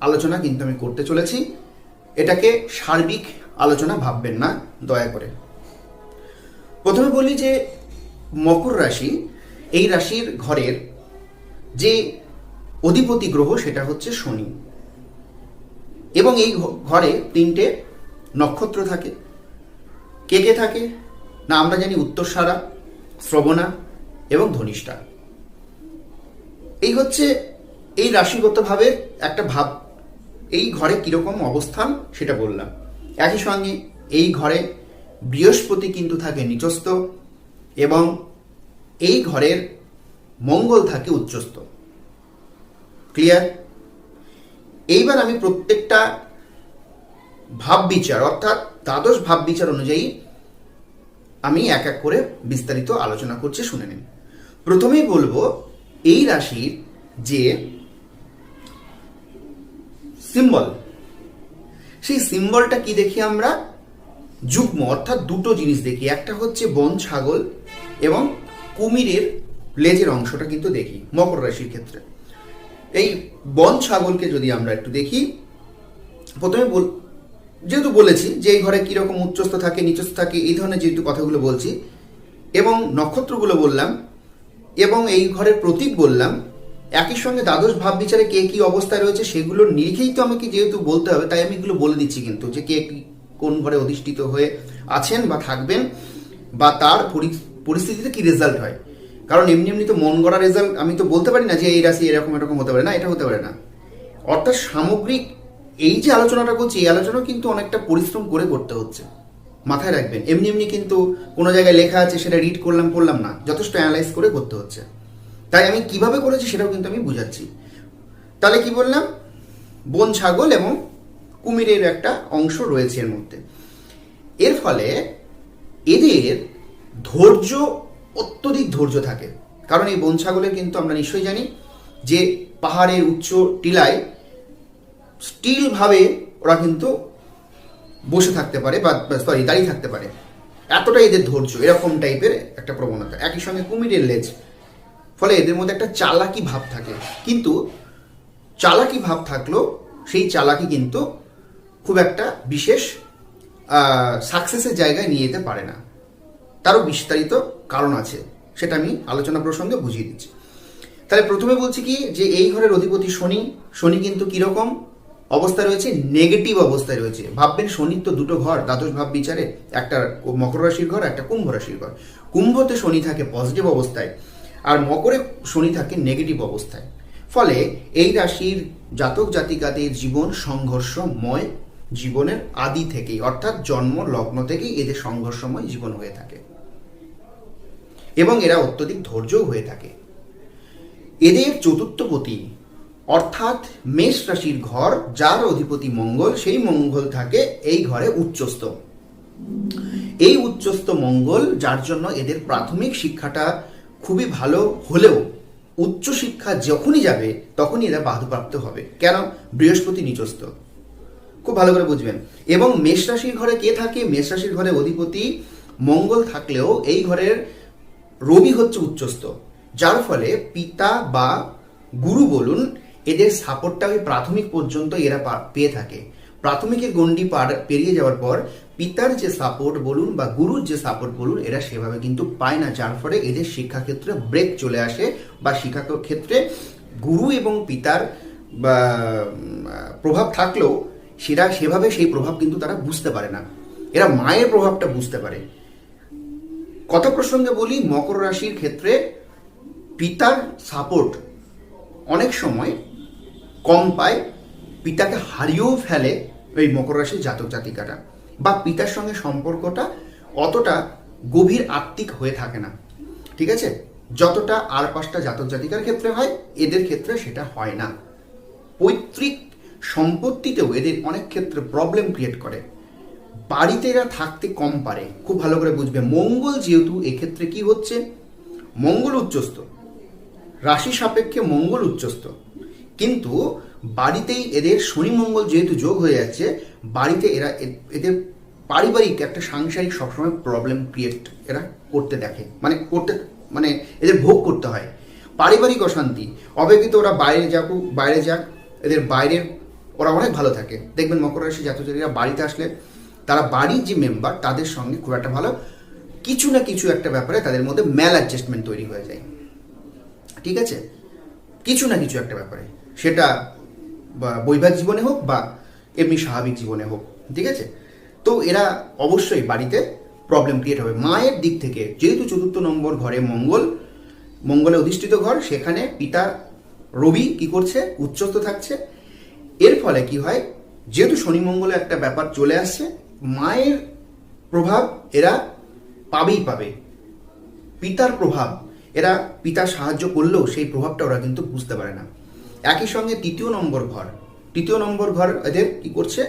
আলোচনা কিন্তু আমি করতে চলেছি। এটাকে সার্বিক আলোচনা ভাববেন না, দয়া করে। প্রথমে বলি যে, মকর রাশি, এই রাশির ঘরের যে অধিপতি গ্রহ সেটা হচ্ছে শনি। এবং এই ঘরে তিনটে নক্ষত্র থাকে। কে কে থাকে? না, আমরা জানি উত্তরসারা, শ্রবণা এবং ধনিষ্ঠা। এই হচ্ছে এই রাশিগতভাবে একটা ভাব এই ঘরে কীরকম অবস্থান সেটা বললাম। একই সঙ্গে এই ঘরে বৃহস্পতি কিন্তু থাকে নিচস্থ এবং এই ঘরের মঙ্গল থাকে উচ্চস্থ। ক্লিয়ার এইবার আমি প্রত্যেকটা ভাব বিচার অর্থাৎ দ্বাদশ ভাব বিচার অনুযায়ী আমি এক এক করে বিস্তারিত আলোচনা করছি, শুনে নিন। প্রথমেই বলব, এই রাশির যে সিম্বল সেই সিম্বলটা কি দেখি আমরা? যুগ্ম, অর্থাৎ দুটো জিনিস দেখি। একটা হচ্ছে বন ছাগল এবং কুমিরের লেজের অংশটা কিন্তু দেখি, মকর রাশির ক্ষেত্রে। এই বন ছাগলকে যদি আমরা একটু দেখি, প্রথমে বল, যেহেতু বলেছি যে এই ঘরে কীরকম উচ্চস্থ থাকে, নিচস্থ থাকে, এই ধরনের যেহেতু কথাগুলো বলছি, এবং নক্ষত্রগুলো বললাম, এবং এই ঘরের প্রতীক বললাম একই সঙ্গে দ্বাদশ ভাব বিচারে কে কি অবস্থায় রয়েছে সেগুলোর নিরিখেই তো আমাকে যেহেতু বলতে হবে, তাই আমি এগুলো বলে দিচ্ছি কিন্তু যে কে কোন ঘরে অধিষ্ঠিত হয়ে আছেন বা থাকবেন বা তার পরিস্থিতিতে কি রেজাল্ট হয়। কারণ এমনি এমনি তো মন গড়া রেজাল্ট আমি তো বলতে পারি না যে এই রাশি এরকম এরকম হতে পারে, না, এটা হতে পারে না। অর্থাৎ সামগ্রিক এই যে আলোচনাটা করছি, এই আলোচনা কিন্তু অনেকটা পরিশ্রম করে করতে হচ্ছে। মাথায় রাখবেন, এমনি এমনি কিন্তু কোনো জায়গায় লেখা আছে, সেটা রিড করলাম, পড়লাম না, যথেষ্ট অ্যানালাইজ করে করতে হচ্ছে। তাই আমি কীভাবে করেছি সেটাও কিন্তু আমি বুঝাচ্ছি। তাহলে কি বললাম? বন ছাগল এবং কুমিরের একটা অংশ রয়েছে এর মধ্যে। এর ফলে এদের ধৈর্য, অত্যধিক ধৈর্য থাকে। কারণ এই বন ছাগলের কিন্তু আমরা নিশ্চয়ই জানি যে পাহাড়ের উচ্চ টিলায় স্টিলভাবে ওরা কিন্তু বসে থাকতে পারে বা সরি দাঁড়িয়ে থাকতে পারে। এতটাই এদের ধৈর্য, এরকম টাইপের একটা প্রবণতা। একই সঙ্গে কুমিরের লেজ ফলে এদের মধ্যে একটা চালাকি ভাব থাকে। কিন্তু চালাকি ভাব থাকলেও সেই চালাকি কিন্তু খুব একটা বিশেষ সাকসেসের জায়গায় নিয়ে যেতে পারে না। তারও বিস্তারিত কারণ আছে, সেটা আমি আলোচনা প্রসঙ্গে বুঝিয়ে দিচ্ছি। তাহলে প্রথমে বলছি কি, যে এই ঘরের অধিপতি শনি শনি কিন্তু কীরকম অবস্থায় রয়েছে? নেগেটিভ অবস্থায় রয়েছে। ভাববেন শনির তো দুটো ঘর, দ্বাদশ ভাব বিচারে, একটা মকর রাশির ঘর, একটা কুম্ভ রাশির ঘর। কুম্ভতে শনি থাকে পজিটিভ অবস্থায়। আর মকরে শনি থাকে নেগেটিভ অবস্থায়। ফলে এই রাশির জাতক জাতিকাদের জীবন সংঘর্ষময় জীবনের আদি থেকেই, অর্থাৎ জন্ম, লগ্ন থেকেই এদের সংঘর্ষময় জীবন হয়ে থাকে। এবং এরা অত্যধিক ধৈর্যও হয়ে থাকে। এদের চতুর্থপতি অর্থাৎ মেষ রাশির ঘর, যার অধিপতি মঙ্গল, সেই মঙ্গল থাকে এই ঘরে উচ্চস্থ। এই উচ্চস্থ মঙ্গল, যার জন্য এদের প্রাথমিক শিক্ষাটা খুবই ভালো হলেও উচ্চ শিক্ষা যখনই যাবে, তখনই এরা বাধাপ্রাপ্ত হবে। কেন? বৃহস্পতি নিচস্থ। খুব ভালো করে বুঝবেন। এবং মেষ রাশির ঘরে কে থাকে? মেষ রাশির ঘরে অধিপতি মঙ্গল থাকলেও এই ঘরের রবি হচ্ছে উচ্চস্থ। যার ফলে পিতা বা গুরু বলুন, এদের সাপোর্টটা ওই প্রাথমিক পর্যন্ত এরা পেয়ে থাকে। প্রাথমিকের গণ্ডি পার, পেরিয়ে যাওয়ার পর পিতার যে সাপোর্ট বলুন বা গুরুর যে সাপোর্ট বলুন, এরা সেভাবে কিন্তু পায় না। যার ফলে এদের শিক্ষাক্ষেত্রে ব্রেক চলে আসে বা শিক্ষা ক্ষেত্রে গুরু এবং পিতার প্রভাব থাকলেও সেটা সেভাবে সেই প্রভাব কিন্তু তারা বুঝতে পারে না। এরা মায়ের প্রভাবটা বুঝতে পারে। কথা প্রসঙ্গে বলি, মকর রাশির ক্ষেত্রে পিতার সাপোর্ট অনেক সময় কম পায়, পিতাকে হারিয়েও ফেলে ওই মকর রাশির জাতক জাতিকাটা বা পিতার সঙ্গে সম্পর্কটা অতটা গভীর আত্মিক হয়ে থাকে না। ঠিক আছে? যতটা আর পাঁচটা জাতক জাতিকার ক্ষেত্রে হয়, এদের ক্ষেত্রে সেটা হয় না। পৈতৃক সম্পত্তিতেও এদের অনেক ক্ষেত্রে প্রবলেম ক্রিয়েট করে। বাড়িতে এরা থাকতে কম পারে, খুব ভালো করে বুঝবে। মঙ্গল যেহেতু, এক্ষেত্রে কি হচ্ছে? মঙ্গল উচ্চস্থ। রাশি সাপেক্ষে মঙ্গল উচ্চস্থ। কিন্তু বাড়িতেই এদের শনি মঙ্গল যেহেতু যোগ হয়ে যাচ্ছে বাড়িতে এরা এদের পারিবারিক একটা সাংসারিক সবসময় প্রবলেম ক্রিয়েট এরা করতে দেখে। মানে করতে মানে এদের ভোগ করতে হয়। পারিবারিক অশান্তি অবেক্ষিত ওরা বাইরে যাক বাইরে যাক, এদের বাইরের ওরা অনেক ভালো থাকে। দেখবেন মকর রাশি জাতজাতিরা বাড়িতে আসলে তারা বাড়ির যে মেম্বার তাদের সঙ্গে খুব একটা ভালো কিছু না কিছু একটা ব্যাপারে তাদের মধ্যে ম্যাল অ্যাডজাস্টমেন্ট তৈরি হয়ে যায়। ঠিক আছে? কিছু না কিছু একটা ব্যাপারে। সেটা বৈবাহিক জীবনে হোক বা এমনি স্বাভাবিক জীবনে হোক, ঠিক আছে? তো এরা অবশ্যই বাড়িতে প্রবলেম ক্রিয়েট হবে। মায়ের দিক থেকে, যেহেতু চতুর্থ নম্বর ঘরে মঙ্গল, মঙ্গলে অধিষ্ঠিত ঘর, সেখানে পিতা রবি কি করছে? উচ্চস্থ থাকছে। এর ফলে কি হয়? যেহেতু শনি মঙ্গলে একটা ব্যাপার চলে আসছে, মায়ের প্রভাব এরা পাবেই পাবে। পিতার প্রভাব, এরা পিতা সাহায্য করলেও সেই প্রভাবটা ওরা কিন্তু বুঝতে পারে না। একই সঙ্গে তৃতীয় নম্বর ঘর তৃতীয় নম্বর ঘর এদের কি করছে?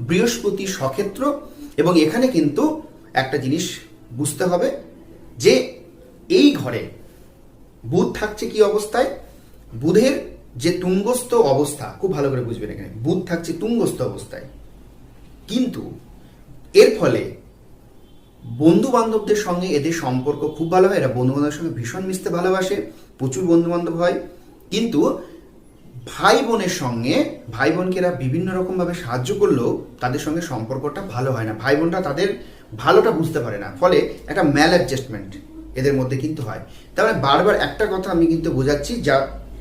বৃহস্পতি সক্ষেত্র। এবং এখানে কিন্তু একটা জিনিস বুঝতে হবে যে এই ঘরে বুধ থাকছে কি অবস্থায়? বুধের যে তুঙ্গস্থ অবস্থা, খুব ভালো করে বুঝবেন এখানে, বুধ থাকছে তুঙ্গস্থ অবস্থায়। কিন্তু এর ফলে বন্ধু বান্ধবদের সঙ্গে এদের সম্পর্ক খুব ভালো হয়, এরা বন্ধু বান্ধবের সঙ্গে ভীষণ মিশতে ভালোবাসে, প্রচুর বন্ধু বান্ধব হয়। কিন্তু ভাই বোনের সঙ্গে, ভাই বোনকে এরা বিভিন্ন রকমভাবে সাহায্য করলেও তাদের সঙ্গে সম্পর্কটা ভালো হয় না। ভাই বোনরা তাদের ভালোটা বুঝতে পারে না। ফলে একটা ম্যাল অ্যাডজাস্টমেন্ট এদের মধ্যে কিন্তু হয়। তার মানে বারবার একটা কথা আমি কিন্তু বোঝাচ্ছি, যা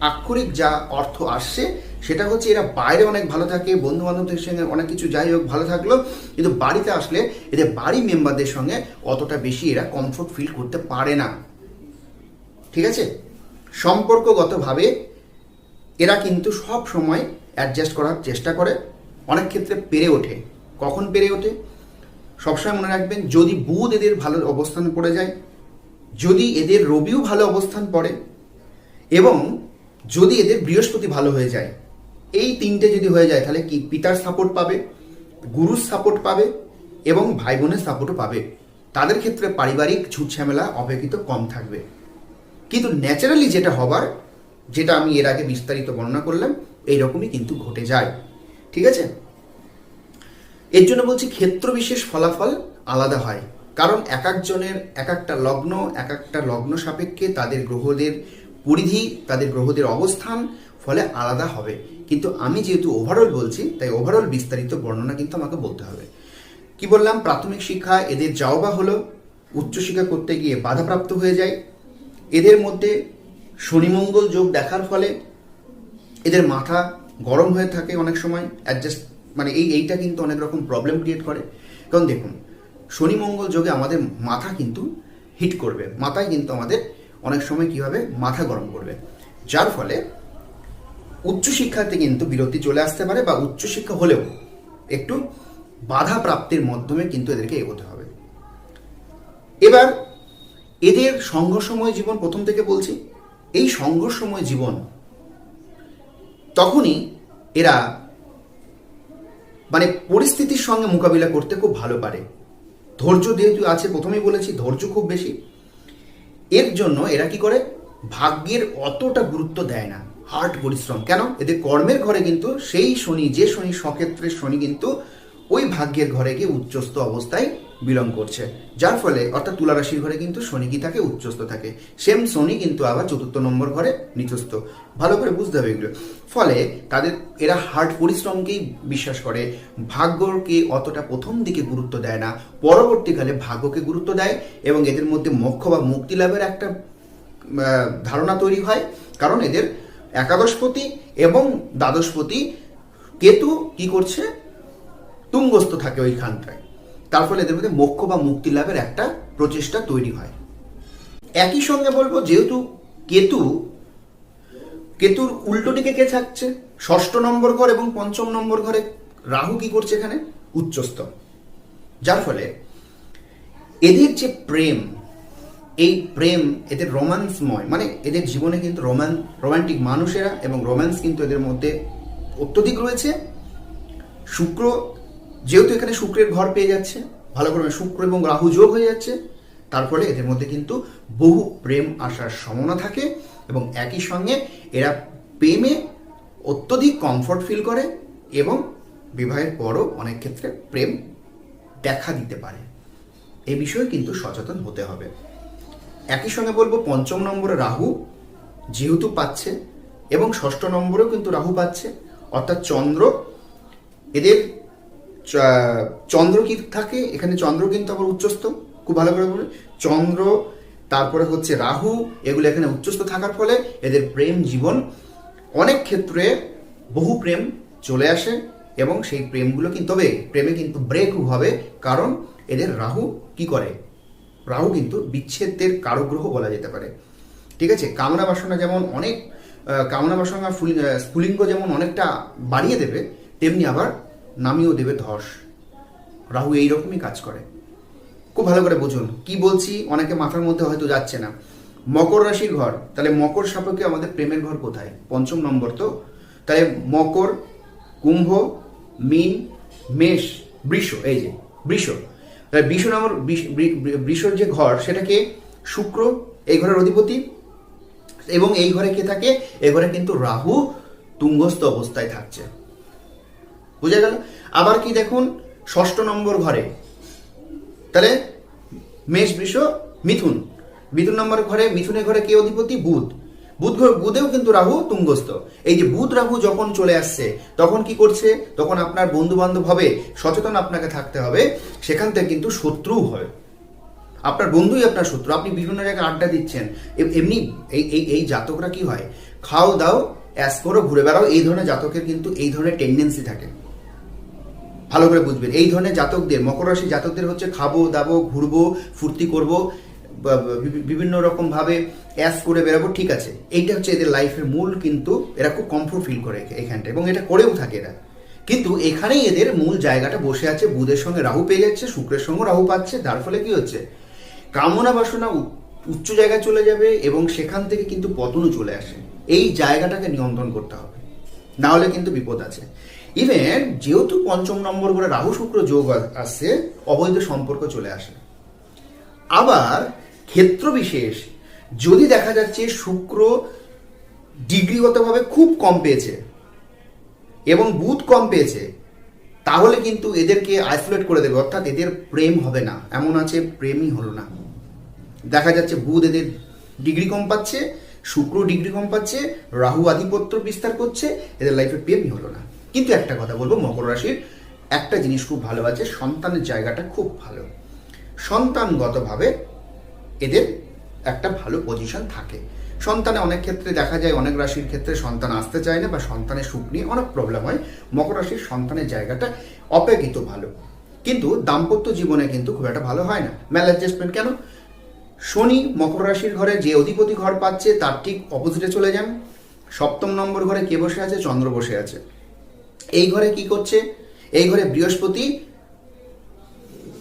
আক্ষরিক যা অর্থ আসছে, সেটা হচ্ছে এরা বাইরে অনেক ভালো থাকে বন্ধু বান্ধবদের সঙ্গে অনেক কিছু যাই হোক, ভালো থাকল কিন্তু বাড়িতে আসলে এদের বাড়ি মেম্বারদের সঙ্গে অতটা বেশি এরা কমফোর্ট ফিল করতে পারে না। ঠিক আছে? সম্পর্কগতভাবে এরা কিন্তু সব সময় অ্যাডজাস্ট করার চেষ্টা করে। অনেক ক্ষেত্রে পেরে ওঠে। কখন পেরে ওঠে? সবসময় মনে রাখবেন, যদি বুধ এদের ভালো অবস্থান পড়ে যায়, যদি এদের রবিও ভালো অবস্থান পড়ে, এবং যদি এদের বৃহস্পতি ভালো হয়ে যায়, এই তিনটে যদি হয়ে যায়, তাহলে কি পিতার সাপোর্ট পাবে, গুরুর সাপোর্ট পাবে, এবং ভাই বোনের সাপোর্টও পাবে। তাদের ক্ষেত্রে পারিবারিক ঝুট ঝামেলা অপেক্ষিত কম থাকবে। কিন্তু ন্যাচারালি যেটা হবার যেটা আমি এর আগে বিস্তারিত বর্ণনা করলাম, এইরকমই কিন্তু ঘটে যায়। ঠিক আছে? এর জন্য বলছি ক্ষেত্র বিশেষ ফলাফল আলাদা হয়। কারণ এক একজনের এক একটা লগ্ন, এক একটা লগ্ন সাপেক্ষে তাদের গ্রহদের পরিধি, তাদের গ্রহদের অবস্থান ফলে আলাদা হবে। কিন্তু আমি যেহেতু ওভারঅল বলছি, তাই ওভারঅল বিস্তারিত বর্ণনা কিন্তু আমাকে বলতে হবে। কি বললাম? প্রাথমিক শিক্ষা, এদের যাও বা হলো। উচ্চশিক্ষা করতে গিয়ে বাধাপ্রাপ্ত হয়ে যায়। এদের মধ্যে শনিমঙ্গল যোগ দেখার ফলে এদের মাথা গরম হয়ে থাকে অনেক সময় অ্যাডজাস্ট মানে এই, এইটা কিন্তু অনেক রকম প্রবলেম ক্রিয়েট করে। কারণ দেখুন, শনিমঙ্গল যোগে আমাদের মাথা কিন্তু হিট করবে। মাথায় কিন্তু আমাদের অনেক সময় কী হবে? মাথা গরম করবে। যার ফলে উচ্চশিক্ষাতে কিন্তু বিরতি চলে আসতে পারে বা উচ্চশিক্ষা হলেও একটু বাধা প্রাপ্তির মাধ্যমে কিন্তু এদেরকে এগোতে হবে। এবার, এদের সংঘর্ষময় জীবন প্রথম থেকে বলছি। এই সংঘর্ষময় জীবন, তখনই এরা মানে পরিস্থিতির সঙ্গে মোকাবিলা করতে খুব ভালো পারে। ধৈর্য যেহেতু আছে, প্রথমেই বলেছি, ধৈর্য খুব বেশি। এর জন্য এরা কি করে? ভাগ্যের অতটা গুরুত্ব দেয় না। হার্ড পরিশ্রম। কেন? এদের কর্মের ঘরে কিন্তু সেই শনি, যে শনি সক্ষেত্রের শনি কিন্তু ওই ভাগ্যের ঘরে গিয়ে উচ্চস্থ অবস্থায় বিলং করছে। যার ফলে অর্থাৎ তুলা রাশির ঘরে কিন্তু শনি কি থাকে, উচ্চস্থ থাকে। সেম শনি কিন্তু আবার চতুর্থ নম্বর ঘরে নিচস্থ। ভালো করে বুঝতে হবে এগুলো। ফলে তাদের, এরা হার্ড পরিশ্রমকেই বিশ্বাস করে। ভাগ্যকে অতটা প্রথম দিকে গুরুত্ব দেয় না। পরবর্তীকালে ভাগ্যকে গুরুত্ব দেয় এবং এদের মধ্যে মোক্ষ বা মুক্তি লাভের একটা ধারণা তৈরি হয়। কারণ এদের একাদশপতি এবং দ্বাদশপতি কেতু কি করছে? তুঙ্গস্থ থাকে ওইখানটায়। তার ফলে এদের মধ্যে মোক্ষ বা মুক্তি লাভের একটা প্রচেষ্টা তৈরি হয়। একই সঙ্গে বলব, যেহেতু কেতু, কেতুর উল্টো দিকে কে থাকছে? ষষ্ঠ নম্বর ঘর এবং পঞ্চম নম্বর ঘরে রাহু কি করছে এখানে? উচ্চস্থ যার ফলে এদের যে প্রেম, এই প্রেম এদের রোমান্সময় মানে এদের জীবনে কিন্তু রোমান রোমান্টিক মানুষেরা এবং রোম্যান্স কিন্তু এদের মধ্যে অত্যধিক রয়েছে। শুক্র যেহেতু এখানে শুক্রের ঘর পেয়ে যাচ্ছে, ভালো করে শুক্র এবং রাহু যোগ হয়ে যাচ্ছে, তার ফলে এদের মধ্যে কিন্তু বহু প্রেম আসার সম্ভাবনা থাকে এবং একই সঙ্গে এরা প্রেমে অত্যধিক কমফর্ট ফিল করে এবং বিবাহের পরও অনেক ক্ষেত্রে প্রেম দেখা দিতে পারে। এই বিষয়ে কিন্তু সচেতন হতে হবে। একই সঙ্গে বলব, পঞ্চম নম্বরে রাহু যেহেতু পাচ্ছে এবং ষষ্ঠ নম্বরেও কিন্তু রাহু পাচ্ছে, অর্থাৎ চন্দ্র এদের চন্দ্র কি থাকে? এখানে চন্দ্র কিন্তু আবার উচ্চস্থ, খুব ভালো করে বলি। চন্দ্র, তারপরে হচ্ছে রাহু, এগুলো এখানে উচ্চস্থ থাকার ফলে এদের প্রেম জীবন অনেক ক্ষেত্রে বহু প্রেম চলে আসে এবং সেই প্রেমগুলো কিন্তু, তবে প্রেমে কিন্তু ব্রেক হবে কারণ এদের রাহু কি করে? রাহু কিন্তু বিচ্ছেদের কারগ্রহ বলা যেতে পারে। ঠিক আছে? কামনা বাসনা যেমন অনেক কামনা বাসনা ফুলি- স্ফুলিঙ্গ যেমন অনেকটা বাড়িয়ে দেবে, তেমনি আবার নামিয়েও দেবে ধস। রাহু এইরকমই কাজ করে। খুব ভালো করে বুঝুন, কি বলছি অনেকে মাথার মধ্যে হয়তো যাচ্ছে না। মকর রাশির ঘর, তাহলে মকর সাপেক্ষে আমাদের প্রেমের ঘর কোথায়? পঞ্চম নম্বর তো। তাহলে মকর, কুম্ভ, মিন, মেষ, বৃষ, এই যে, বৃষ। তাহলে বৃষ নম্বর বৃষর যে ঘর সেটাকে শুক্র, এই ঘরের অধিপতি। এবং এই ঘরে কে থাকে? এই ঘরে কিন্তু রাহু তুঙ্গস্থ অবস্থায় থাকছে। বুঝা গেল? আবার কি দেখুন? ষষ্ঠ নম্বর ঘরে। তাহলে মেষ, বৃষ, মিথুন। মিথুন নম্বর ঘরে মিথুনের ঘরে কে অধিপতি? বুধ। বুধ ঘর- বুধেও কিন্তু রাহু তুঙ্গস্থ। এই যে বুধ রাহু যখন চলে আসছে, তখন কি করছে? তখন আপনার বন্ধু বান্ধব হবে, সচেতন আপনাকে থাকতে হবে, সেখান থেকে কিন্তু শত্রু হয়। আপনার বন্ধুই আপনার শত্রু। আপনি বিভিন্ন জায়গায় আড্ডা দিচ্ছেন। এম- এমনি এই এই এই জাতকরা কি হয়? খাও দাও অ্যাস করো, ঘুরে বেড়াও, এই ধরনের জাতকের কিন্তু এই ধরনের টেন্ডেন্সি থাকে। ভালো করে বুঝবেন। এই ধরনের জাতকদের মকর রাশি জাতকদের হচ্ছে খাব, দাবো, ঘুরবো, ফুর্তি করব বিভিন্ন রকম ভাবে অ্যাস করে বেরাবো, ঠিক আছে। এইটা হচ্ছে এদের লাইফের মূল কিন্তু এরা খুব কমফোর্ট ফিল করে এখ- এখানটা এবং এটা করেও থাকে এরা। কিন্তু এখানেই এদের মূল জায়গাটা বসে আছে, বুধের সঙ্গে রাহু পেয়ে যাচ্ছে, শুক্রের সঙ্গে রাহু পাচ্ছে, তার ফলে কি হচ্ছে? কামনা বাসনা উচ্চ জায়গায় চলে যাবে এবং সেখান থেকে কিন্তু পতনও চলে আসে। এই জায়গাটাকে নিয়ন্ত্রণ করতে হবে। না হলে কিন্তু বিপদ আছে। ইভেন যেহেতু পঞ্চম নম্বর করে রাহু শুক্র যোগ আসছে, অবৈধ সম্পর্ক চলে আসে। আবার ক্ষেত্র বিশেষ, যদি দেখা যাচ্ছে শুক্র ডিগ্রিগতভাবে খুব কম পেয়েছে এবং বুধ কম পেয়েছে, তাহলে কিন্তু এদেরকে আইসোলেট করে দেবে, অর্থাৎ এদের প্রেম হবে না। এমন আছে, প্রেমই হলো না। দেখা যাচ্ছে বুধ এদের ডিগ্রি কম পাচ্ছে, শুক্র ডিগ্রি কম পাচ্ছে, রাহু আধিপত্য বিস্তার করছে, এদের লাইফে প্রেমই হলো না। কিন্তু একটা কথা বলব, মকর রাশির একটা জিনিস খুব ভালো আছে, সন্তানের জায়গাটা খুব ভালো। সন্তানগতভাবে এদের একটা ভালো পজিশন থাকে। সন্তানে অনেক ক্ষেত্রে দেখা যায়, অনেক রাশির ক্ষেত্রে সন্তান আসতে চায় না বা সন্তানের সুখ নিয়ে অনেক প্রবলেম হয়। মকর রাশির সন্তানের জায়গাটা অপেক্ষিত ভালো। কিন্তু দাম্পত্য জীবনে কিন্তু খুব একটা ভালো হয় না। ম্যাল অ্যাডজাস্টমেন্ট কেন? শনি মকর রাশির ঘরে যে অধিপতি ঘর পাচ্ছে, তার ঠিক অপোজিটে চলে যান। সপ্তম নম্বর ঘরে কে বসে আছে? চন্দ্র বসে আছে। এই ঘরে কি করছে? এই ঘরে বৃহস্পতি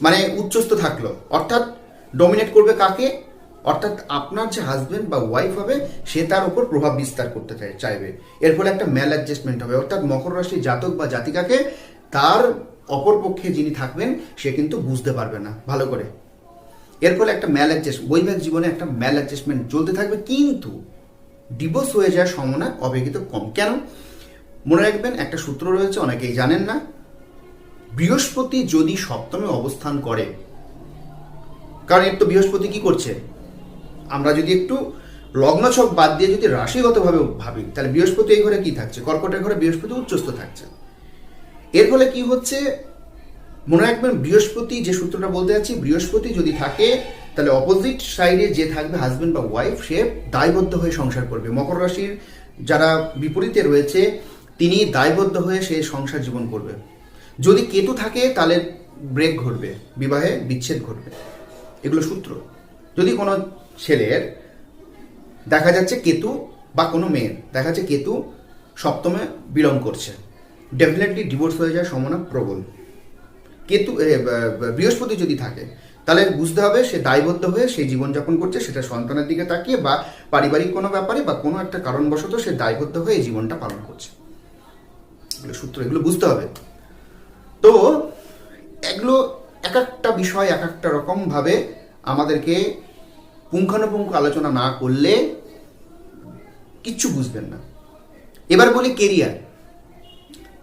মানে উচ্চস্থ থাকল। অর্থাৎ ডমিনেট করবে কাকে? অর্থাৎ আপনার যে হাজবেন্ড বা ওয়াইফ হবে, সে তার উপর প্রভাব বিস্তার করতে চাই চাইবে। এর ফলে একটা ম্যাল অ্যাডজাস্টমেন্ট হবে। অর্থাৎ মকর রাশি জাতক বা জাতিকাকে তার অপরপক্ষে যিনি থাকবেন, সে কিন্তু বুঝতে পারবে না। ভালো করে। এর ফলে একটা ম্যাল অ্যাডজাস্ট বৈবাহিক জীবনে একটা ম্যাল অ্যাডজাস্টমেন্ট চলতে থাকবে, কিন্তু ডিভোর্স হয়ে যাওয়ার সম্ভাবনা অপেক্ষিত কম। কেন? মনে রাখবেন, একটা সূত্র রয়েছে, অনেকেই জানেন না। বৃহস্পতি যদি সপ্তমে অবস্থান করে, কারণ এর তো বৃহস্পতি কি করছে? আমরা যদি একটু লগ্নছক বাদ দিয়ে যদি রাশিগতভাবে ভাবি, তাহলে বৃহস্পতি এই ঘরে কি থাকছে? কর্কটের ঘরে বৃহস্পতি উচ্চস্থ থাকছে। এর ফলে কি হচ্ছে? মনে রাখবেন, বৃহস্পতি যে সূত্রটা বলতে যাচ্ছি, বৃহস্পতি যদি থাকে, তাহলে অপোজিট সাইডে যে থাকবে হাজবেন্ড বা ওয়াইফ সে দায়বদ্ধ হয়ে সংসার করবে। মকর রাশির যারা বিপরীতে রয়েছে তিনি দায়বদ্ধ হয়ে সে সংসার জীবন করবে। যদি কেতু থাকে, তাহলে ব্রেক ঘটবে, বিবাহে বিচ্ছেদ ঘটবে। এগুলো সূত্র। যদি কোনো ছেলের দেখা যাচ্ছে কেতু বা কোনো মেয়ের, দেখা যাচ্ছে কেতু সপ্তমে বিলং করছে ডেফিনেটলি ডিভোর্স হয়ে যাওয়ার সম্ভাবনা প্রবল। কেতু বৃহস্পতি যদি থাকে, তাহলে বুঝতে হবে সে দায়বদ্ধ হয়ে সেই জীবনযাপন করছে, সেটা সন্তানের দিকে তাকিয়ে বা পারিবারিক কোনো ব্যাপারে বা কোনো একটা কারণবশত সে দায়বদ্ধ হয়ে জীবনটা পালন করছে। এগুলো সূত্র, এগুলো বুঝতে হবে। তো এগুলো এক একটা বিষয়, এক একটা রকম ভাবে আমাদেরকে পুঙ্খানুপুঙ্খ আলোচনা না করলে কিচ্ছু বুঝবেন না। এবার বলি কেরিয়ার।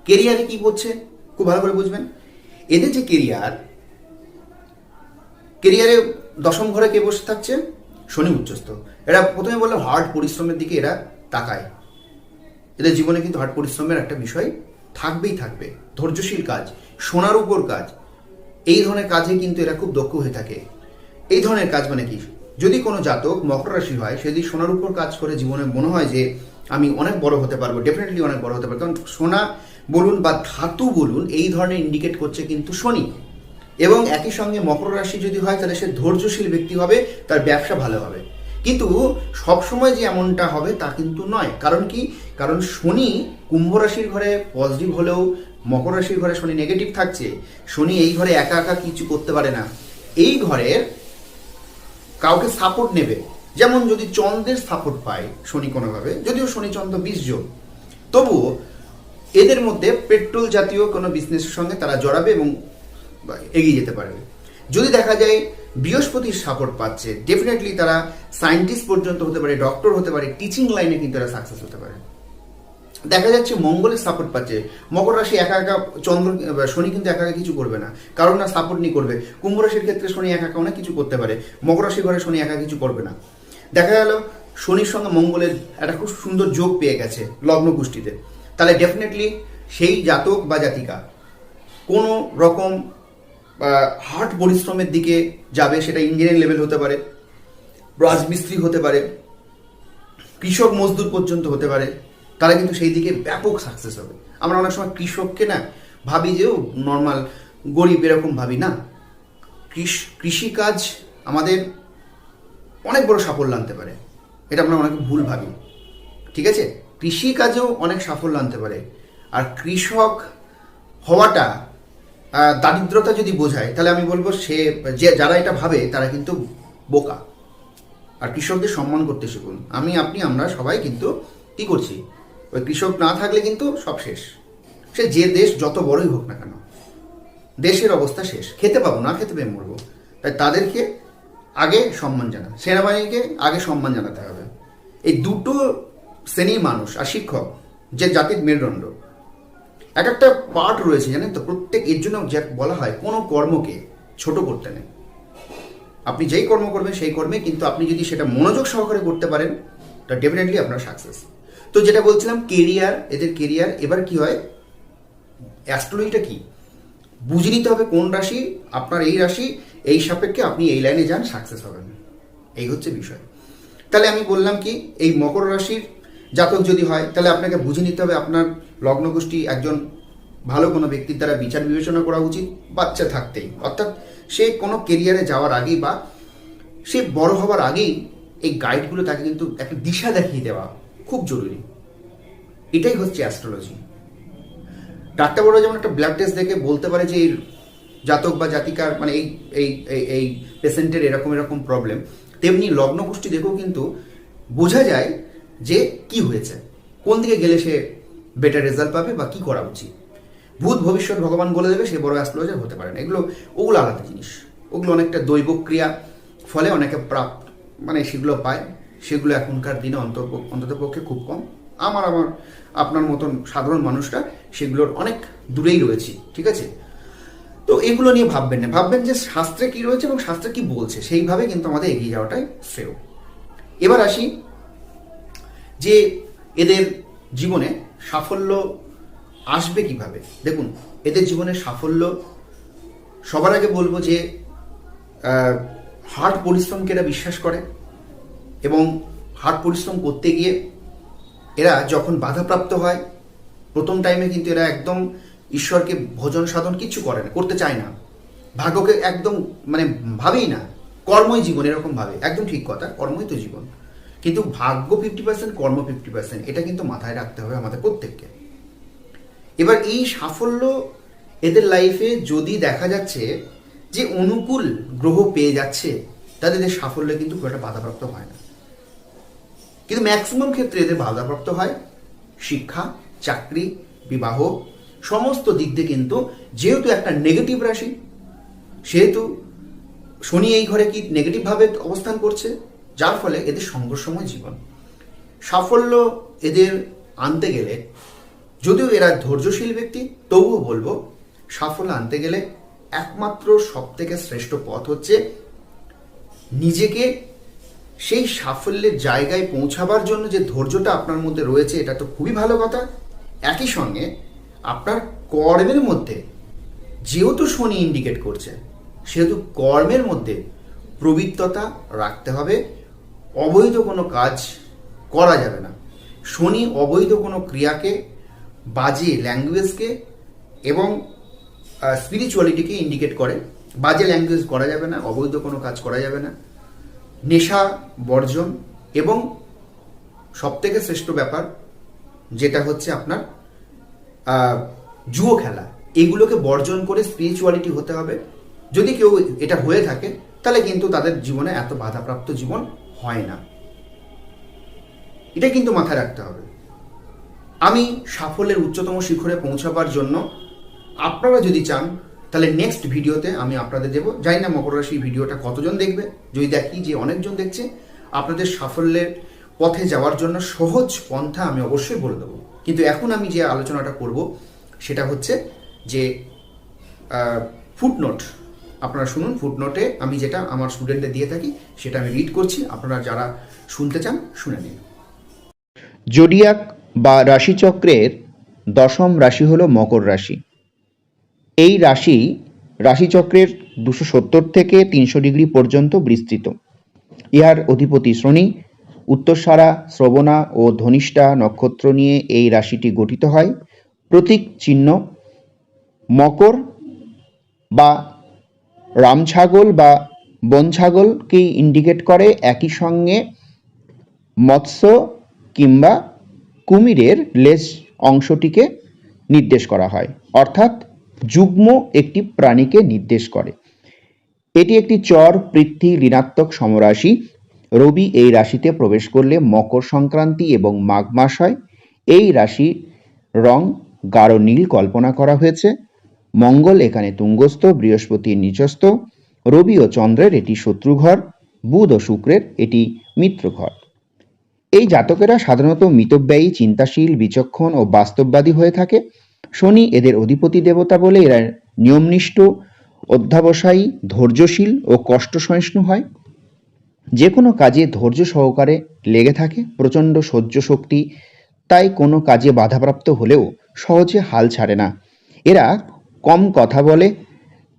কেরিয়ারে কি করছে খুব ভালো করে বুঝবেন। এদের যে কেরিয়ার, কেরিয়ারে দশম ঘরে কে বসে থাকছে? শনি উচ্চস্থ। এরা প্রথমে বললাম হার্ড পরিশ্রমের দিকে এরা তাকায়। এদের জীবনে কিন্তু হার্ড পরিশ্রমের একটা বিষয় থাকবেই থাকবে। ধৈর্যশীল কাজ, সোনার উপর কাজ। এই ধরনের কাজে কিন্তু এরা খুব দক্ষ হয়ে থাকে। এই ধরনের কাজ মানে কি? যদি কোনো জাতক মকর রাশি হয়, সে যদি সোনার উপর কাজ করে জীবনে মনে হয় যে আমি অনেক বড় হতে পারব ডেফিনেটলি অনেক বড় হতে পারব। কারণ সোনা বলুন বা ধাতু বলুন, এই ধরনের ইন্ডিকেট করছে কিন্তু শনি। এবং একই সঙ্গে মকর রাশি যদি হয়, তাহলে সে ধৈর্যশীল ব্যক্তি হবে, তার ব্যবসা ভালো হবে। কিন্তু সবসময় যে এমনটা হবে তা কিন্তু নয়। কারণ কি? কারণ শনি কুম্ভ রাশির ঘরে পজিটিভ হলেও মকর রাশির ঘরে শনি নেগেটিভ থাকছে, শনি এই ঘরে একা একা কিছু করতে পারে না। এই ঘরের কাউকে সাপোর্ট নেবে। যেমন যদি চন্দ্রের সাপোর্ট পায় শনি কোনোভাবে, যদিও শনি চন্দ্র বিশ যোগ তবুও এদের মধ্যে পেট্রোল জাতীয় কোনো বিজনেসের সঙ্গে তারা জড়াবে এবং এগিয়ে যেতে পারবে। যদি দেখা যায় বৃহস্পতির সাপোর্ট পাচ্ছে ডেফিনেটলি তারা সায়েন্টিস্ট পর্যন্ত হতে পারে ডক্টর হতে পারে টিচিং লাইনে কিন্তু তারা সাকসেস হতে পারে। দেখা যাচ্ছে মঙ্গলের সাপোর্ট পাচ্ছে। মকর রাশি একা একা, চন্দ্র শনি কিন্তু একা একা কিছু করবে না। কারণ না সাপোর্ট নিয়ে করবে। কুম্ভ রাশির ক্ষেত্রে শনি একা একা অনেক কিছু করতে পারে। মকর রাশির ঘরে শনি একা কিছু করবে না। দেখা গেল, শনির সঙ্গে মঙ্গলের একটা খুব সুন্দর যোগ পেয়ে গেছে লগ্ন গোষ্ঠীতে। তাহলে ডেফিনেটলি সেই জাতক বা জাতিকা কোনো রকম হার্ট পরিশ্রমের দিকে যাবে, সেটা ইঞ্জিনিয়ারিং লেভেল হতে পারে, রাজমিস্ত্রি হতে পারে, কৃষক মজদুর পর্যন্ত হতে পারে। তারা কিন্তু সেই দিকে ব্যাপক সাকসেস হবে। আমরা অনেক সময় কৃষককে না ভাবি যে নর্মাল গরিব এরকম ভাবি না। কৃষ- কৃষিকাজ আমাদের অনেক বড় সাফল্য আনতে পারে। এটা আমরা অনেক ভুল ভাবি। ঠিক আছে? কৃষিকাজেও অনেক সাফল্য আনতে পারে। আর কৃষক হওয়াটা দারিদ্রতা যদি বোঝায়, তাহলে আমি বলব সে, যে, যারা এটা ভাবে, তারা কিন্তু বোকা। আর কৃষকদের সম্মান করতে শিখুন। আমি, আপনি, আমরা সবাই কিন্তু কি করছি? ওই কৃষক না থাকলে কিন্তু সব শেষ। সে যে দেশ যত বড়ই হোক না কেন, দেশের অবস্থা শেষ। খেতে পাবো, না খেতে পেয়ে মরবো। তাই তাদেরকে আগে সম্মান জানা সেনাবাহিনীকে আগে সম্মান জানাতে হবে। এই দুটো শ্রেণির মানুষ আর শিক্ষক, যে জাতির মেরুদণ্ড। এক একটা পার্ট রয়েছে, জানেন তো? প্রত্যেক এর জন্য যা বলা হয়, কোনো কর্মকে ছোট করতে নেই। আপনি যেই কর্ম করবেন, সেই কর্মে কিন্তু আপনি যদি সেটা মনোযোগ সহকারে করতে পারেন, তা ডেফিনেটলি আপনার সাকসেস তো যেটা বলছিলাম কেরিয়ার এদের কেরিয়ার এবার কি হয়? অ্যাস্ট্রোলজিটা কি? বুঝে নিতে হবে কোন রাশি, আপনার এই রাশি, এই সাপেক্ষে আপনি এই লাইনে যান সাকসেস হবেন। এই হচ্ছে বিষয়। তাহলে আমি বললাম কি, এই মকর রাশির জাতক যদি হয়, তাহলে আপনাকে বুঝে নিতে হবে আপনার লগ্ন গোষ্ঠী একজন ভালো কোনো ব্যক্তির দ্বারা বিচার বিবেচনা করা উচিত, বাচ্চা থাকতেই। অর্থাৎ সে কোনো কেরিয়ারে যাওয়ার আগেই বা সে বড় হওয়ার আগেই এই গাইডগুলো তাকে কিন্তু একটা দিশা দেখিয়ে দেওয়া। খুব জরুরি। এটাই হচ্ছে অ্যাস্ট্রোলজি ডাক্তারবাবুরা যেমন একটা ব্লাড টেস্ট দেখে বলতে পারে যে এই জাতক বা জাতিকার মানে এই এই, এই- পেশেন্টের এরকম এরকম প্রবলেম তেমনি লগ্ন গোষ্ঠী দেখেও কিন্তু বোঝা যায় যে কি হয়েছে, কোন দিকে গেলে সে বেটার রেজাল্ট পাবে বা কি করা উচিত। ভূত ভবিষ্যৎ ভগবান বলে দেবে, সে বড় অ্যাস্ট্রোলজার হতে পারে না। এগুলো, ওগুলো আলাদা জিনিস। ওগুলো অনেকটা দৈব ক্রিয়া ফলে অনেকে প্রাপ মানে সেগুলো পায়। সেগুলো এখনকার দিনে অন্তত পক্ষে খুব কম। আমার আমার, আপনার মতন সাধারণ মানুষরা সেগুলোর অনেক দূরেই রয়েছি, ঠিক আছে? তো এগুলো নিয়ে ভাববেন না। ভাববেন যে শাস্ত্রে কি রয়েছে এবং শাস্ত্রে কি বলছে, সেইভাবে কিন্তু আমাদের এগিয়ে যাওয়াটাই শ্রেয়। এবার আসি যে এদের জীবনে সাফল্য আসবে কীভাবে? দেখুন, এদের জীবনে সাফল্য, সবার আগে বলব যে হার্ট পরিশ্রমকে এরা বিশ্বাস করে। এবং হার্ট পরিশ্রম করতে গিয়ে এরা যখন বাধাপ্রাপ্ত হয়, প্রথম টাইমে কিন্তু এরা একদম ঈশ্বরকে ভোজন সাধন কিছু করে না, করতে চায় না। ভাগ্যকে একদম মানে ভাবেই না, কর্মই জীবন এরকম ভাবে, একদম ঠিক কথা, কর্মই তো জীবন। কিন্তু ভাগ্য ফিফটি পার্সেন্ট কর্ম ফিফটি পার্সেন্ট এটা কিন্তু মাথায় রাখতে হবে আমাদের প্রত্যেককে। এবার এই সাফল্য এদের লাইফে যদি দেখা যাচ্ছে যে অনুকূল গ্রহ পেয়ে যাচ্ছে, তাদের সাফল্যে কিন্তু খুব একটা বাধাপ্রাপ্ত হয় না। কিন্তু ম্যাক্সিমাম ক্ষেত্রে এদের বাধাপ্রাপ্ত হয়। শিক্ষা, চাকরি, বিবাহ, সমস্ত দিক দিয়ে কিন্তু যেহেতু একটা নেগেটিভ রাশি, সেহেতু শনি এই ঘরে কি নেগেটিভভাবে অবস্থান করছে, যার ফলে এদের সংঘর্ষময় জীবন। সাফল্য এদের আনতে গেলে, যদিও এরা ধৈর্যশীল ব্যক্তি, তবুও বলব, সাফল্য আনতে গেলে একমাত্র সব থেকে শ্রেষ্ঠ পথ হচ্ছে নিজেকে সেই সাফল্যের জায়গায় পৌঁছাবার জন্য যে ধৈর্যটা আপনার মধ্যে রয়েছে, এটা তো খুবই ভালো কথা। একই সঙ্গে আপনার কর্মের মধ্যে, যেহেতু শনি ইন্ডিকেট করছে, সেহেতু কর্মের মধ্যে প্রবৃত্ততা রাখতে হবে। অবৈধ কোনো কাজ করা যাবে না। শনি অবৈধ কোনো ক্রিয়াকে, বাজে ল্যাঙ্গুয়েজকে এবং স্পিরিচুয়ালিটিকে ইন্ডিকেট করে। বাজে ল্যাঙ্গুয়েজ করা যাবে না, অবৈধ কোনো কাজ করা যাবে না। নেশা, বর্জন এবং সবথেকে শ্রেষ্ঠ ব্যাপার যেটা হচ্ছে আপনার জুয়ো খেলা। এগুলোকে বর্জন করে স্পিরিচুয়ালিটি হতে হবে। যদি কেউ এটা হয়ে থাকে, তাহলে কিন্তু তাদের জীবনে এত বাধাপ্রাপ্ত জীবন হয় না। এটা কিন্তু মাথায় রাখতে হবে। আমি সাফল্যের উচ্চতম শিখরে পৌঁছাবার জন্য আপনারা যদি চান তাহলে নেক্সট ভিডিওতে আমি আপনাদের দেবো, জানি না মকর রাশি ভিডিওটা কতজন দেখবে, যদি দেখি যে অনেকজন দেখছে, আপনাদের সাফল্যের পথে যাওয়ার জন্য সহজ পন্থা আমি অবশ্যই বলে দেবো। কিন্তু এখন আমি যে আলোচনাটা করব, সেটা হচ্ছে যে ফুটনোট আপনারা শুনুন ফুটনোটে আমি যেটা আমার স্টুডেন্টদের দিয়ে থাকি, সেটা আমি রিড করছি, আপনারা যারা শুনতে চান, শুনে নিন। জোডিয়াক বা রাশিচক্রের দশম রাশি হলো মকর রাশি। এই রাশি রাশিচক্রের দুশো সত্তর থেকে তিনশো ডিগ্রি পর্যন্ত বিস্তৃত। ইহার অধিপতি শনি, উত্তরসারা, শ্রবণা ও ধনিষ্ঠা নক্ষত্র নিয়ে এই রাশিটি গঠিত হয়। প্রতীক চিহ্ন মকর বা রামছাগল বা বনছাগলকেই ইন্ডিকেট করে একই সঙ্গে মৎস্য কিংবা কুমিরের লেজ অংশটিকে নির্দেশ করা হয়। অর্থাৎ যুগ্ম একটি প্রাণীকে নির্দেশ করে। এটি একটি চর, পৃথ্বী, ঋণাত্মক সমরাশি। রবি এই রাশিতে প্রবেশ করলে মকর সংক্রান্তি এবং মাঘ মাস হয়। এই রাশি রং গাঢ় নীল কল্পনা করা হয়েছে। মঙ্গল এখানে তুঙ্গস্থ, বৃহস্পতি নিচস্থ। রবি ও চন্দ্রের এটি শত্রুঘর বুধ ও শুক্রের এটি মিত্রঘর এই জাতকেরা সাধারণত মিতব্যয়ী, চিন্তাশীল, বিচক্ষণ ও বাস্তববাদী হয়ে থাকে। শনি এদের অধিপতি দেবতা বলে এরা নিয়মনিষ্ঠ, অধ্যাবসায়ী, ধৈর্যশীল ও কষ্ট সহিষ্ণু হয়। যে কোনো কাজে ধৈর্য সহকারে লেগে থাকে, প্রচণ্ড সহ্য শক্তি, তাই কোনো কাজে বাধাপ্রাপ্ত হলেও সহজে হাল ছাড়ে না। এরা কম কথা বলে,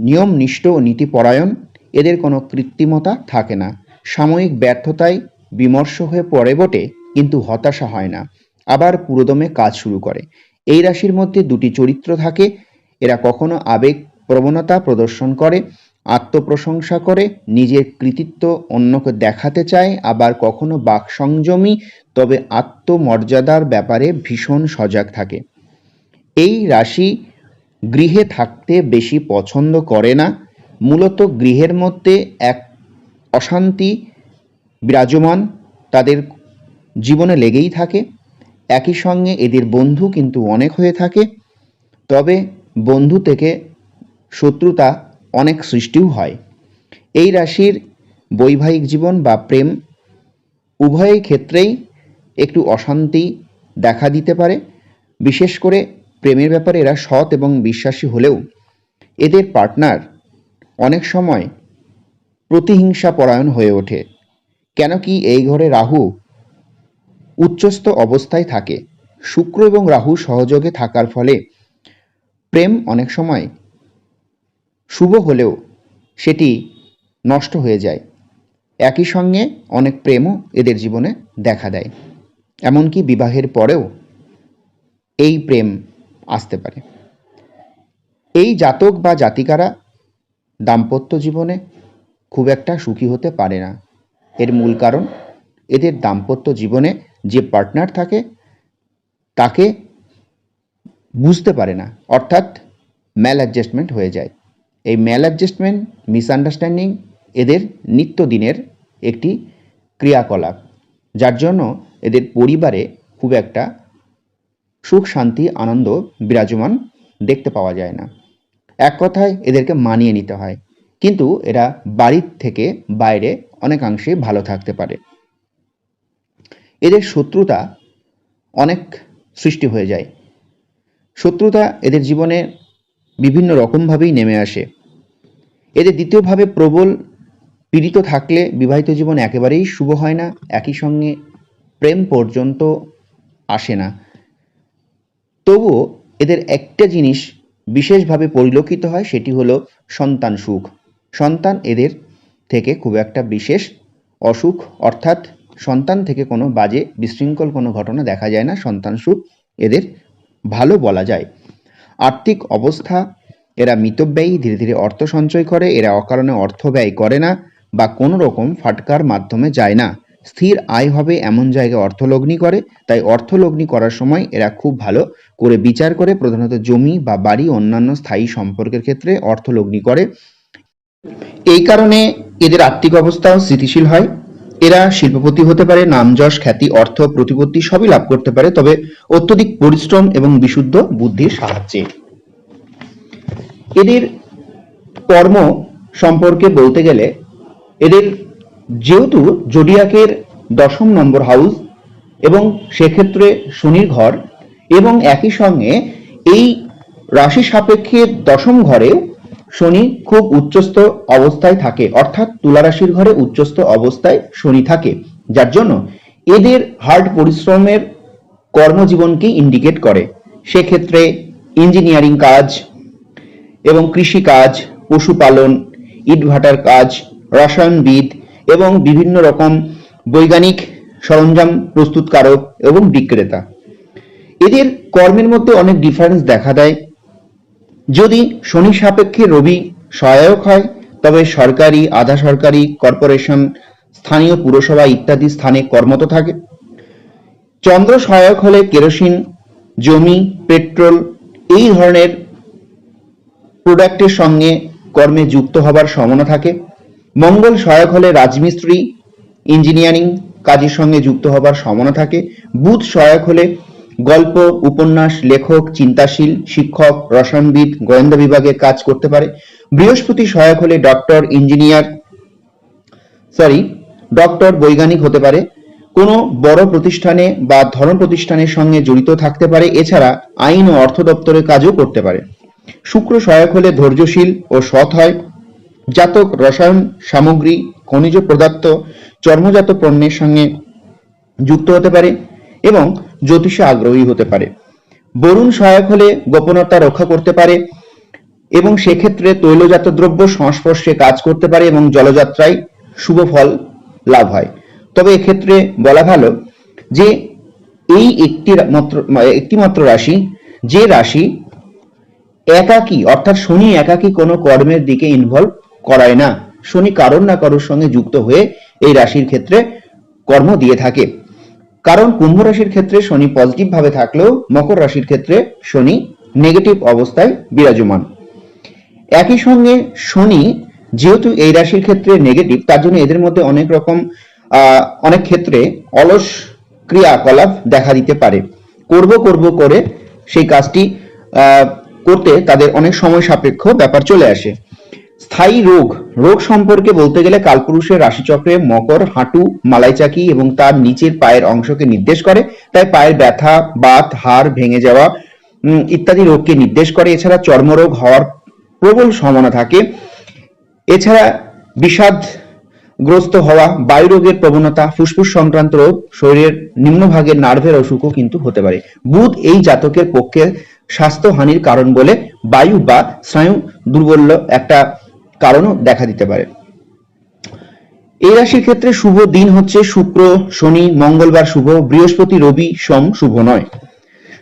নিয়মনিষ্ঠ ও নীতিপরায়ণ, এদের কোনো কৃত্রিমতা থাকে না। সাময়িক ব্যর্থতায় বিমর্ষ হয়ে পড়ে বটে, কিন্তু হতাশা হয় না। আবার পুরোদমে কাজ শুরু করে। এই রাশির মধ্যে দুটি চরিত্র থাকে। এরা কখনো আবেগ প্রবণতা প্রদর্শন করে, আত্মপ্রশংসা করে, নিজের কৃতিত্ব অন্যকে দেখাতে চায়, আবার কখনো বাক সংযমী, তবে আত্মমর্যাদার ব্যাপারে ভীষণ সজাগ থাকে। এই রাশি গৃহে থাকতে বেশি পছন্দ করে না। মূলত গৃহের মধ্যে এক অশান্তি বিরাজমান, তাদের জীবনে লেগেই থাকে। একই সঙ্গে এদের বন্ধু কিন্তু অনেক হয়ে থাকে, তবে বন্ধু থেকে শত্রুতা অনেক সৃষ্টিও হয়। এই রাশির বৈবাহিক জীবন বা প্রেম উভয় ক্ষেত্রেই একটু অশান্তি দেখা দিতে পারে, বিশেষ করে প্রেমের ব্যাপারে এরা সৎ এবং বিশ্বাসী হলেও। এদের পার্টনার অনেক সময় প্রতিহিংসা পরায়ণ হয়ে ওঠে। কেন কি এই ঘরে রাহু উচ্চস্থ অবস্থায় থাকে। শুক্র এবং রাহু সহযোগে থাকার ফলে প্রেম অনেক সময় শুভ হলেও সেটি নষ্ট হয়ে যায়। একই সঙ্গে অনেক প্রেমও এদের জীবনে দেখা দেয়। এমনকি বিবাহের পরেও এই প্রেম আসতে পারে। এই জাতক বা জাতিকারা দাম্পত্য জীবনে খুব একটা সুখী হতে পারে না। এর মূল কারণ এদের দাম্পত্য জীবনে যে পার্টনার থাকে, তাকে বুঝতে পারে না। অর্থাৎ ম্যাল অ্যাডজাস্টমেন্ট হয়ে যায়। এই ম্যাল অ্যাডজাস্টমেন্ট মিসআন্ডারস্ট্যান্ডিং এদের নিত্যদিনের একটি ক্রিয়াকলাপ। যার জন্য এদের পরিবারে খুব একটা সুখ, শান্তি, আনন্দ বিরাজমান দেখতে পাওয়া যায় না। এক কথায় এদেরকে মানিয়ে নিতে হয়। কিন্তু এরা বাড়ির থেকে বাইরে অনেকাংশে ভালো থাকতে পারে। এদের শত্রুতা অনেক সৃষ্টি হয়ে যায়। শত্রুতা এদের জীবনে বিভিন্ন রকমভাবেই নেমে আসে। এদের দ্বিতীয়ভাবে প্রবল পীড়িত থাকলে বিবাহিত জীবন একেবারেই শুভ হয় না, একই সঙ্গে প্রেম পর্যন্ত আসে না। তবুও এদের একটা জিনিস বিশেষভাবে পরিলক্ষিত হয়, সেটি হলো সন্তান সুখ। সন্তান এদের থেকে খুব একটা বিশেষ অসুখ, অর্থাৎ সন্তান থেকে কোনো বাজে বিশৃঙ্খল কোনো ঘটনা দেখা যায় না, সন্তান সুখ এদের ভালো বলা যায়। আর্থিক অবস্থা, এরা মিতব্যয়ী, ধীরে ধীরে অর্থ সঞ্চয় করে, এরা অকারণে অর্থ ব্যয় করে না বা কোনো রকম ফাটকার মাধ্যমে যায় না। স্থির আয় হবে এমন জায়গায় অর্থলগ্নি করে, তাই অর্থলগ্নি করার সময় এরা খুব ভালো করে বিচার করে, প্রধানত জমি বা বাড়ি, অন্যান্য স্থায়ী সম্পর্কের ক্ষেত্রে অর্থলগ্নি করে। এই কারণে এদের আর্থিক অবস্থাও স্থিতিশীল হয়। এরা শিল্পপতি হতে পারে, নাম যশ, খ্যাতি, অর্থ, প্রতিপত্তি সবই লাভ করতে পারে, তবে অত্যধিক পরিশ্রম এবং বিশুদ্ধ বুদ্ধির সাহায্যে। এদের কর্ম সম্পর্কে বলতে গেলে, এদের যেহেতু জোডিয়াকের দশম নম্বর হাউস এবং সেক্ষেত্রে শনির ঘর এবং একই সঙ্গে এই রাশি সাপেক্ষে দশম ঘরেও শনি খুব উচ্চস্থ অবস্থায় থাকে, অর্থাৎ তুলা রাশির ঘরে উচ্চস্থ অবস্থায় শনি থাকে, যার জন্য এদের হার্ড পরিশ্রমের কর্মজীবনকে ইন্ডিকেট করে। সেক্ষেত্রে ইঞ্জিনিয়ারিং কাজ এবং কৃষিকাজ পশুপালন, ইটভাটার কাজ রসায়নবিদ এবং বিভিন্ন রকম বৈজ্ঞানিক সরঞ্জাম প্রস্তুতকারক এবং বিক্রেতা। এদের কর্মের মধ্যে অনেক ডিফারেন্স দেখা দেয়। যদি শনি সাপেক্ষে রবি সহায়ক হয়, তবে সরকারি, আধা সরকারি, কর্পোরেশন, স্থানীয় পুরসভা ইত্যাদি স্থানে কর্মত থাকে। চন্দ্র সহায়ক হলে কেরোসিন, জমি, পেট্রোল এই ধরনের প্রোডাক্টের সঙ্গে কর্মে যুক্ত হবার সম্ভাবনা থাকে। মঙ্গল সহায়ক হলে রাজমিস্ত্রি, ইঞ্জিনিয়ারিং কাজের সঙ্গে যুক্ত হবার সম্ভাবনা থাকে। বুধ সহায়ক হলে গল্প, উপন্যাস, লেখক, চিন্তাশীল, শিক্ষক, রসায়নবিদ, গোয়েন্দা বিভাগের কাজ করতে পারে। বৃহস্পতি সহায়ক হলে ডক্টর, ইঞ্জিনিয়ার সরি ডক্টর বৈজ্ঞানিক হতে পারে। কোনো বড় প্রতিষ্ঠানে বা ধর্ম প্রতিষ্ঠানের সঙ্গে জড়িত থাকতে পারে। এছাড়া আইন ও অর্থ দপ্তরের কাজও করতে পারে। শুক্র সহায়ক হলে ধৈর্যশীল ও সৎ হয়। জাতক, রসায়ন, সামগ্রী, খনিজ পদার্থ, চর্মজাত পণ্যের সঙ্গে যুক্ত হতে পারে এবং জ্যোতিষে আগ্রহী হতে পারে। বরুণ সহায়ক হলে গোপনতা রক্ষা করতে পারে এবং সেক্ষেত্রে তৈলজাত দ্রব্য সংস্পর্শে কাজ করতে পারে এবং জলযাত্রায় শুভ ফল লাভ হয়। তবে এক্ষেত্রে বলা ভালো যে এই একটি মাত্র একটি মাত্র রাশি, যে রাশি একাকী, অর্থাৎ শনি একাকী কোনো কর্মের দিকে ইনভলভ করায় না। শনি কারোর না কারোর সঙ্গে যুক্ত হয়ে এই রাশির ক্ষেত্রে কর্ম দিয়ে থাকে। কারণ কুম্ভ রাশির ক্ষেত্রে শনি পজিটিভ ভাবে থাকলেও মকর রাশির ক্ষেত্রে শনি নেগেটিভ অবস্থায় বিরাজমান। একই সঙ্গে শনি যেহেতু এই রাশির ক্ষেত্রে নেগেটিভ তার জন্য এদের মধ্যে অনেক রকম অনেক ক্ষেত্রে অলস ক্রিয়াকলাপ দেখা দিতে পারে। করব করব করে সেই কাজটি করতে তাদের অনেক সময় সাপেক্ষ ব্যাপার চলে আসে। স্থায়ী রোগ। রোগ সম্পর্কে বলতে গেলে কালপুরুষের রাশিচক্রে মকর, হাঁটু, মালাইচাকি এবং তার নিচের পায়ের অংশকে নির্দেশ করে। তাই পায়ের ব্যথা, বাত, হাড় ভেঙে যাওয়া ইত্যাদি রোগকে নির্দেশ করে। এছাড়া চর্মরোগ হওয়ার প্রবল সম্ভাবনা থাকে। এছাড়া বিষাদ গ্রস্ত হওয়া বায়ু রোগের প্রবণতা, ফুসফুস সংক্রান্ত রোগ, শরীরের নিম্নভাগের নার্ভের অসুখও কিন্তু হতে পারে। বুধ এই জাতকের পক্ষে স্বাস্থ্যহানির কারণ বলে বায়ু বা স্নায়ু দুর্বল্য একটা কারণও দেখা দিতে পারে। এই রাশির ক্ষেত্রে শুভ দিন হচ্ছে শুক্র, শনি, মঙ্গলবার শুভ, বৃহস্পতি, রবি, সোম শুভ নয়।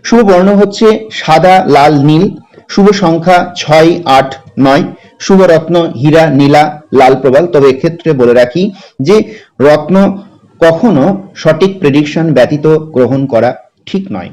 শুভ বর্ণ হচ্ছে সাদা, লাল, নীল, শুভ সংখ্যা ছয়, আট, নয়, শুভ রত্ন, হীরা, নীলা, লাল প্রবাল। তবে এক্ষেত্রে বলে রাখি যে রত্ন কখনো সঠিক প্রেডিকশন ব্যতীত গ্রহণ করা ঠিক নয়।